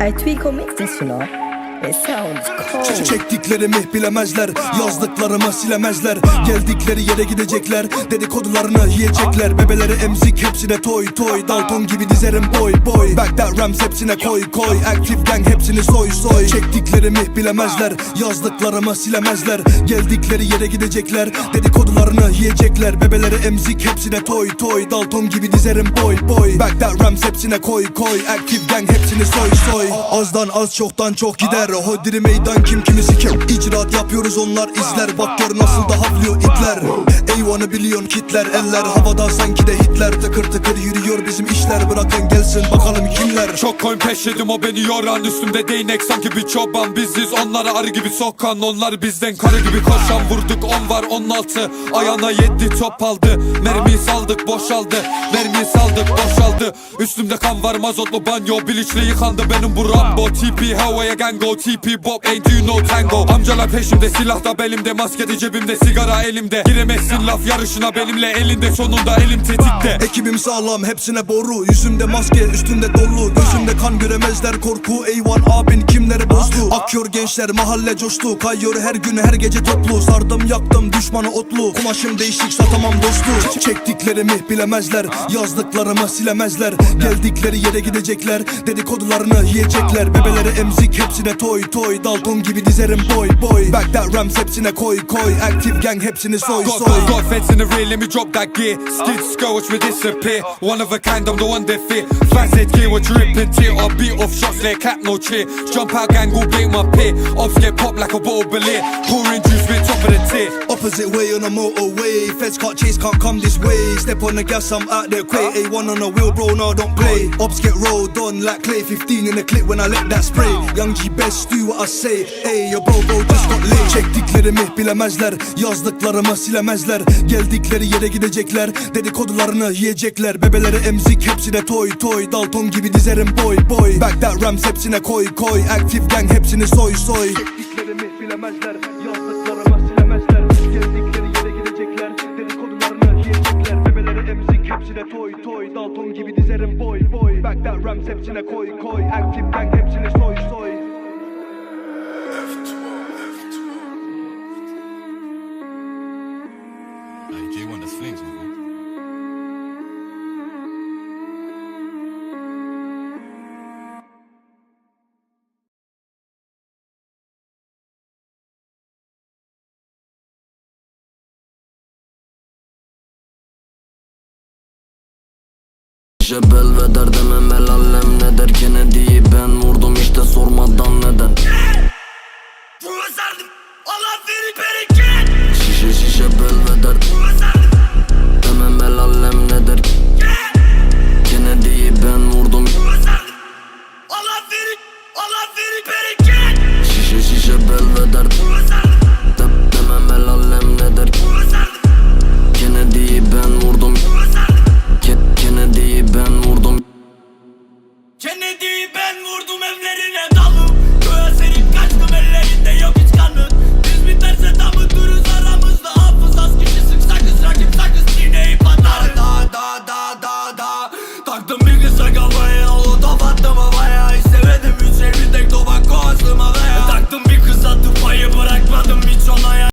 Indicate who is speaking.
Speaker 1: I tweak on mix this,
Speaker 2: Ç-. Çektiklerimi bilemezler Yazdıklarımı silemezler. Geldikleri yere gidecekler Dedikodularını yiyecekler. Bebeleri emzik hepsine toy toy. Dalton gibi dizerim boy boy. Back that rams hepsine koy koy. Active gang hepsini soy soy. Çektiklerimi bilemezler Yazdıklarımı silemezler. Geldikleri yere gidecekler Dedikodularını yiyecekler. Bebeleri emzik hepsine toy toy. Dalton gibi dizerim boy boy. Back that rams hepsine koy koy. Active gang hepsini soy soy. Azdan az çoktan çok gider Hodri meydan kim kimi siker İcraat yapıyoruz onlar izler. Bak gör nasıl da havlıyor itler Eyvanı biliyon kitler Eller. Havada sanki de Hitler. Tıkır tıkır yürüyor bizim işler. Bırakın gelsin bakalım kimler?
Speaker 3: Çok coin peşledim o beni yoran. Üstümde değnek sanki bir çoban. Biziz onlara arı gibi sokan. Onlar bizden karı gibi koşan. Vurduk on var on altı. Ayağına yedi top aldı. Mermiyi saldık boşaldı. Mermiyi saldık boşaldı. Üstümde kan var mazotlu banyo. Bilinçli yıkandı benim bu Rambo. TP havaya gango TP Bob ain't you no tango? Amcalar peşimde silah da belimde Maskede cebimde sigara elimde. Giremezsin laf yarışına benimle Elinde sonunda elim tetikte.
Speaker 2: Ekibim sağlam hepsine boru. Yüzümde maske üstünde dolu. Gözümde kan göremezler korku. Eyvan abin kimleri bozdu? Akıyor gençler mahalle coştu. Kayıyor her gün her gece toplu. Sardım yaktım düşmanı otlu. Kumaşım değişik satamam dostu. Çektiklerimi bilemezler Yazdıklarımı silemezler. Geldikleri yere gidecekler Dedikodularını yiyecekler. Bebeleri emzik hepsine toy toy Dalton gibi dizerim boy boy. Back that rams hepsine koy koy Active gang hepsini soy
Speaker 3: Got,
Speaker 2: soy.
Speaker 3: got, got feds in the rear, let me drop that gear. Skid skull, watch me disappear. One of a kind, I'm the one fit Flat head gear, we're dripping tear. I beat off shots, let cap no cheer. Jump out gang, will bait my pit Ops get popped like a bottle beer Pouring juice, with top of the tier.
Speaker 2: Opposite way on a motorway. Feds can't chase, can't come this way. Step on the gas, I'm out there quick A1 on the wheel, bro, no, don't play. Ops get rolled on like clay. 15 in the clip when I let that spray. Young G best, do what I say. Hey, your bro, bro, just got laid Çektiklerimi bilemezler. Yazdıklarımı silemezler. Geldikleri yere gidecekler. Dedikodularını yiyecekler. Bebeleri emzik hepsine toy toy. Dalton gibi dizerim boy boy. Back that rams hepsine koy koy. Active gang hepsini soy soy. Çektiklerimi bilemezler. Yazdıklarımı silemezler. Geldikleri yere gidecekler. Dedikodularını yiyecekler. Bebeleri emzik hepsine toy toy. Dalton gibi dizerim boy boy. Back that rams hepsine koy koy. Active gang hepsini soy soy
Speaker 3: you want das Flings, جبل
Speaker 4: و دردم ملالم ندر کنه دیبم cenneti ben vurdum evlerine.